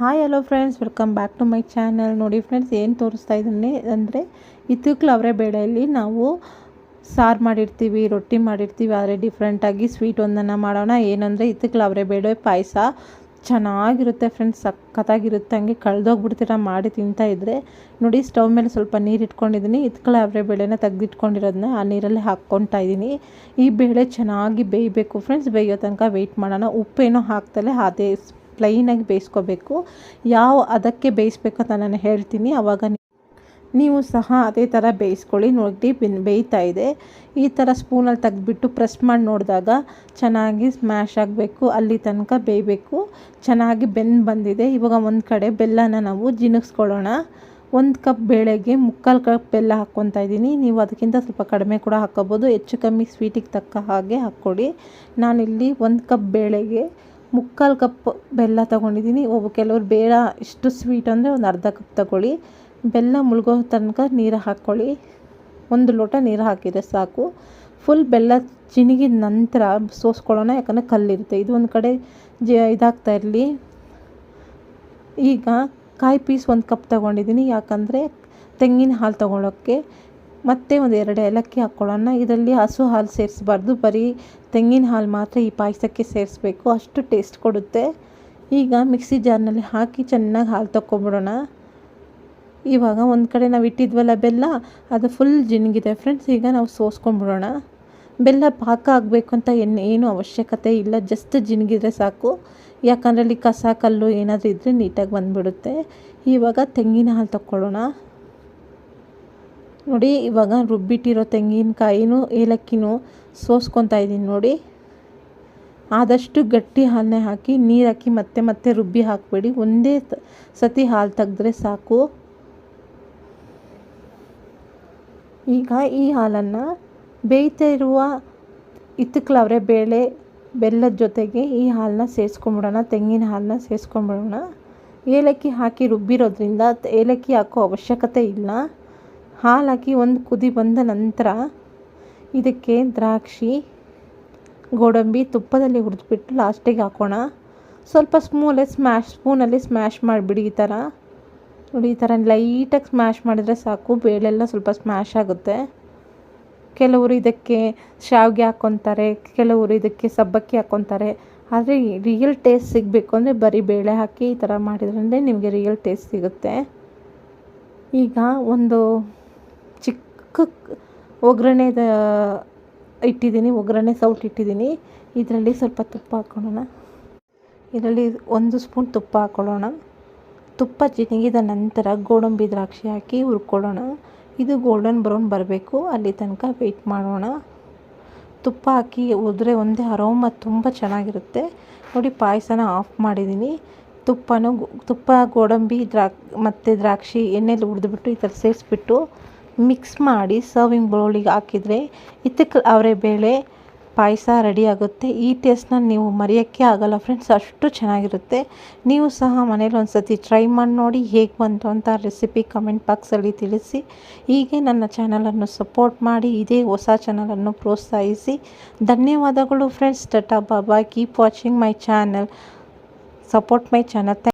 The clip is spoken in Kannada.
Hi hello friends welcome back to my channel ನೋಡಿ ಫ್ರೆಂಡ್ಸ್ ಏನು ತೋರಿಸ್ತಾ ಇದ್ದೀನಿ ಅಂದರೆ ಇತ್ತಿಕ್ಲು ಅವರೇ ಬೇಳೆಯಲ್ಲಿ ನಾವು ಸಾರು ಮಾಡಿರ್ತೀವಿ, ರೊಟ್ಟಿ ಮಾಡಿರ್ತೀವಿ. ಆದರೆ ಡಿಫ್ರೆಂಟಾಗಿ ಸ್ವೀಟ್ ಒಂದನ್ನು ಮಾಡೋಣ. ಏನಂದರೆ ಇತ್ತಿಕ್ಲು ಅವರೇ ಬೇಳೆ ಪಾಯಸ ಚೆನ್ನಾಗಿರುತ್ತೆ ಫ್ರೆಂಡ್ಸ್ ಸಖತ್ತಾಗಿರುತ್ತೆ. ಹಂಗೆ ಕಳೆದೋಗ್ಬಿಡ್ತೀರ ಮಾಡಿ ತಿಂತಾ ಇದ್ದರೆ ನೋಡಿ ಸ್ಟವ್ ಮೇಲೆ ಸ್ವಲ್ಪ ನೀರು ಇಟ್ಕೊಂಡಿದ್ದೀನಿ. ಇತ್ಕಳ ಅವರೇ ಬೇಳೆನ ತೆಗೆದಿಟ್ಕೊಂಡಿರೋದನ್ನ ಆ ನೀರಲ್ಲಿ ಹಾಕ್ಕೊತಾ ಇದ್ದೀನಿ. ಈ ಬೇಳೆ ಚೆನ್ನಾಗಿ ಬೇಯಬೇಕು ಫ್ರೆಂಡ್ಸ್ ಬೇಯೋ ತನಕ ವೆಯ್ಟ್ ಮಾಡೋಣ. ಉಪ್ಪೇನೋ ಹಾಕ್ತಲೇ ಅದೇ ಪ್ಲೈನಾಗಿ ಬೇಯಿಸ್ಕೋಬೇಕು. ಯಾವ ಅದಕ್ಕೆ ಬೇಯಿಸ್ಬೇಕು ಅಂತ ನಾನು ಹೇಳ್ತೀನಿ. ಆವಾಗ ನೀವು ಸಹ ಅದೇ ಥರ ಬೇಯಿಸ್ಕೊಳ್ಳಿ. ನೋಡಿ ಬೆನ್ ಬೇಯ್ತಾ ಇದೆ. ಈ ಥರ ಸ್ಪೂನಲ್ಲಿ ತೆಗೆದ್ಬಿಟ್ಟು ಪ್ರೆಸ್ ಮಾಡಿ ನೋಡಿದಾಗ ಚೆನ್ನಾಗಿ ಸ್ಮ್ಯಾಶ್ ಆಗಬೇಕು. ಅಲ್ಲಿ ತನಕ ಬೇಯಬೇಕು. ಚೆನ್ನಾಗಿ ಬೆಂದು ಬಂದಿದೆ. ಇವಾಗ ಒಂದು ಕಡೆ ಬೆಲ್ಲನ ನಾವು ಜಿನಗಿಸ್ಕೊಳ್ಳೋಣ. ಒಂದು ಕಪ್ ಬೇಳೆಗೆ ಮುಕ್ಕಾಲು ಕಪ್ ಬೆಲ್ಲ ಹಾಕ್ಕೊತಾ ಇದ್ದೀನಿ. ನೀವು ಅದಕ್ಕಿಂತ ಸ್ವಲ್ಪ ಕಡಿಮೆ ಕೂಡ ಹಾಕ್ಕೋಬೋದು. ಹೆಚ್ಚು ಕಮ್ಮಿ ಸ್ವೀಟಿಗೆ ತಕ್ಕ ಹಾಗೆ ಹಾಕ್ಕೊಡಿ. ನಾನಿಲ್ಲಿ ಒಂದು ಕಪ್ ಬೇಳೆಗೆ ಮುಕ್ಕಾಲು ಕಪ್ ಬೆಲ್ಲ ತೊಗೊಂಡಿದ್ದೀನಿ. ಒಬ್ಬ ಕೆಲವ್ರು ಬೇಡ, ಇಷ್ಟು ಸ್ವೀಟ್ ಅಂದರೆ ಒಂದು ಅರ್ಧ ಕಪ್ ತಗೊಳ್ಳಿ. ಬೆಲ್ಲ ಮುಳುಗೋ ತನಕ ನೀರು ಹಾಕ್ಕೊಳ್ಳಿ ಒಂದು ಲೋಟ ನೀರು ಹಾಕಿದರೆ ಸಾಕು. ಫುಲ್ ಬೆಲ್ಲ ಚಿಣಗಿದ ನಂತರ ಸೋಸ್ಕೊಳ್ಳೋಣ, ಯಾಕಂದರೆ ಕಲ್ಲಿರುತ್ತೆ. ಇದು ಒಂದು ಕಡೆ ಜ ಇದಾಗ್ತಾ ಇರಲಿ. ಈಗ ಕಾಯಿ ಪೀಸ್ ಒಂದು ಕಪ್ ತೊಗೊಂಡಿದ್ದೀನಿ. ಯಾಕಂದರೆ ತೆಂಗಿನ ಹಾಲು ತೊಗೊಳೋಕ್ಕೆ. ಮತ್ತು ಒಂದು ಎರಡು ಏಲಕ್ಕಿ ಹಾಕ್ಕೊಳ್ಳೋಣ ಇದರಲ್ಲಿ ಹಸು ಹಾಲು ಸೇರಿಸ್ಬಾರ್ದು. ಬರೀ ತೆಂಗಿನ ಹಾಲು ಮಾತ್ರ ಈ ಪಾಯಸಕ್ಕೆ ಸೇರಿಸ್ಬೇಕು. ಅಷ್ಟು ಟೇಸ್ಟ್ ಕೊಡುತ್ತೆ. ಈಗ ಮಿಕ್ಸಿ ಜಾರ್ನಲ್ಲಿ ಹಾಕಿ ಚೆನ್ನಾಗಿ ಹಾಲು ತಕ್ಕೊಂಬಿಡೋಣ ಇವಾಗ ಒಂದು ಕಡೆ ನಾವು ಇಟ್ಟಿದ್ವಲ್ಲ ಬೆಲ್ಲ, ಅದು ಫುಲ್ ಜಿನ್ಗಿದೆ ಫ್ರೆಂಡ್ಸ್ ಈಗ ನಾವು ಸೋಸ್ಕೊಂಬಿಡೋಣ. ಬೆಲ್ಲ ಪಾಕ ಆಗಬೇಕು ಅಂತ ಏನು ಏನು ಅವಶ್ಯಕತೆ ಇಲ್ಲ. ಜಸ್ಟ್ ಜಿನ್ಗಿದ್ರೆ ಸಾಕು. ಯಾಕಂದರೆ ಅಲ್ಲಿ ಕಸ, ಕಲ್ಲು ಏನಾದರೂ ಇದ್ದರೆ ನೀಟಾಗಿ ಬಂದುಬಿಡುತ್ತೆ. ಇವಾಗ ತೆಂಗಿನ ಹಾಲು ತಗೊಳ್ಳೋಣ ನೋಡಿ, ಇವಾಗ ರುಬ್ಬಿಟ್ಟಿರೋ ತೆಂಗಿನಕಾಯಿನೂ, ಏಲಕ್ಕಿನೂ ಸೋಸ್ಕೊತಾ ಇದ್ದೀನಿ ನೋಡಿ. ಆದಷ್ಟು ಗಟ್ಟಿ ಹಾಲನ್ನೇ ಹಾಕಿ, ನೀರು ಹಾಕಿ ಮತ್ತೆ ಮತ್ತೆ ರುಬ್ಬಿ ಹಾಕಬೇಡಿ. ಒಂದೇ ಸತಿ ಹಾಲು ತೆಗೆದ್ರೆ ಸಾಕು. ಈಗ ಈ ಹಾಲನ್ನು ಬೇಯ್ತಾ ಇರುವ ಇತ್ತಕ್ಲವ್ರೆ ಬೇಳೆ, ಬೆಲ್ಲದ ಜೊತೆಗೆ ಈ ಹಾಲನ್ನ ಸೇರಿಸ್ಕೊಂಬಿಡೋಣ, ತೆಂಗಿನ ಹಾಲನ್ನ ಸೇರಿಸ್ಕೊಂಬಿಡೋಣ. ಏಲಕ್ಕಿ ಹಾಕಿ ರುಬ್ಬಿರೋದ್ರಿಂದ, ಏಲಕ್ಕಿ ಹಾಕೋ ಅವಶ್ಯಕತೆ ಇಲ್ಲ. ಹಾಲು ಹಾಕಿ ಒಂದು ಕುದಿ ಬಂದ ನಂತರ ಇದಕ್ಕೆ ದ್ರಾಕ್ಷಿ, ಗೋಡಂಬಿ ತುಪ್ಪದಲ್ಲಿ ಹುರಿದ್ಬಿಟ್ಟು ಲಾಸ್ಟಿಗೆ ಹಾಕೋಣ. ಸ್ವಲ್ಪ ಸ್ಮೂಲೆ, ಸ್ಮ್ಯಾಶ್, ಸ್ಪೂನಲ್ಲಿ ಸ್ಮ್ಯಾಶ್ ಮಾಡಿಬಿಡಿ ಈ ಥರ. ನೋಡಿ ಈ ಥರ ಲೈಟಾಗಿ ಸ್ಮ್ಯಾಶ್ ಮಾಡಿದರೆ ಸಾಕು, ಬೇಳೆಲ್ಲ ಸ್ವಲ್ಪ ಸ್ಮ್ಯಾಶ್ ಆಗುತ್ತೆ. ಕೆಲವರು ಇದಕ್ಕೆ ಶಾವಿಗೆ ಹಾಕ್ಕೊತಾರೆ ಕೆಲವರು ಇದಕ್ಕೆ ಸಬ್ಬಕ್ಕಿ ಹಾಕ್ಕೊತಾರೆ ಆದರೆ ರಿಯಲ್ ಟೇಸ್ಟ್ ಸಿಗಬೇಕು ಅಂದರೆ ಬರೀ ಬೇಳೆ ಹಾಕಿ ಈ ಥರ ಮಾಡಿದ್ರಂದರೆ ನಿಮಗೆ ರಿಯಲ್ ಟೇಸ್ಟ್ ಸಿಗುತ್ತೆ. ಈಗ ಒಂದು ಚಿಕ್ಕ ಒಗ್ಗರಣೆದ ಇಟ್ಟಿದ್ದೀನಿ, ಒಗ್ಗರಣೆ ಸೌಟ್ ಇಟ್ಟಿದ್ದೀನಿ. ಇದರಲ್ಲಿ ಸ್ವಲ್ಪ ತುಪ್ಪ ಹಾಕ್ಕೊಳ್ಳೋಣ ಇದರಲ್ಲಿ ಒಂದು ಸ್ಪೂನ್ ತುಪ್ಪ ಹಾಕ್ಕೊಳ್ಳೋಣ ತುಪ್ಪ ಜಿನಗಿದ ನಂತರ ಗೋಡಂಬಿ ದ್ರಾಕ್ಷಿ ಹಾಕಿ ಹುರ್ಕೊಳ್ಳೋಣ. ಇದು ಗೋಲ್ಡನ್ ಬ್ರೌನ್ ಬರಬೇಕು. ಅಲ್ಲಿ ತನಕ ವೆಯ್ಟ್ ಮಾಡೋಣ. ತುಪ್ಪ ಹಾಕಿ ಉದ್ರೆ ಒಂದೇ ಅರೋಮ ತುಂಬ ಚೆನ್ನಾಗಿರುತ್ತೆ. ನೋಡಿ, ಪಾಯಸನ ಆಫ್ ಮಾಡಿದ್ದೀನಿ. ತುಪ್ಪನೂ ತುಪ್ಪ, ಗೋಡಂಬಿ ದ್ರಾಕ್ ಮತ್ತು ದ್ರಾಕ್ಷಿ ಎಣ್ಣೆಲಿ ಹುರಿದ್ಬಿಟ್ಟು ಈ ಥರ ಸೇರಿಸ್ಬಿಟ್ಟು ಮಿಕ್ಸ್ ಮಾಡಿ ಸರ್ವಿಂಗ್ ಬೌಲಿಗೆ ಹಾಕಿದರೆ ಇತ್ತಕ್ಕೆ ಅವರೇ ಬೇಳೆ, ಪಾಯಸ ರೆಡಿ ಆಗುತ್ತೆ. ಈ ಟೇಸ್ಟ್ನ ನೀವು ಮರೆಯೋಕ್ಕೆ ಆಗೋಲ್ಲ ಫ್ರೆಂಡ್ಸ್ ಅಷ್ಟು ಚೆನ್ನಾಗಿರುತ್ತೆ. ನೀವು ಸಹ ಮನೇಲಿ ಒಂದು ಸತಿ ಟ್ರೈ ಮಾಡಿ ನೋಡಿ ಹೇಗೆ ಬಂತು ಅಂತ ರೆಸಿಪಿ ಕಮೆಂಟ್ ಬಾಕ್ಸಲ್ಲಿ ತಿಳಿಸಿ. ಹೀಗೆ ನನ್ನ ಚಾನಲನ್ನು ಸಪೋರ್ಟ್ ಮಾಡಿ ಇದೇ ಹೊಸ ಚಾನಲನ್ನು ಪ್ರೋತ್ಸಾಹಿಸಿ. ಧನ್ಯವಾದಗಳು friends ta-ta Baba keep watching my channel support my channel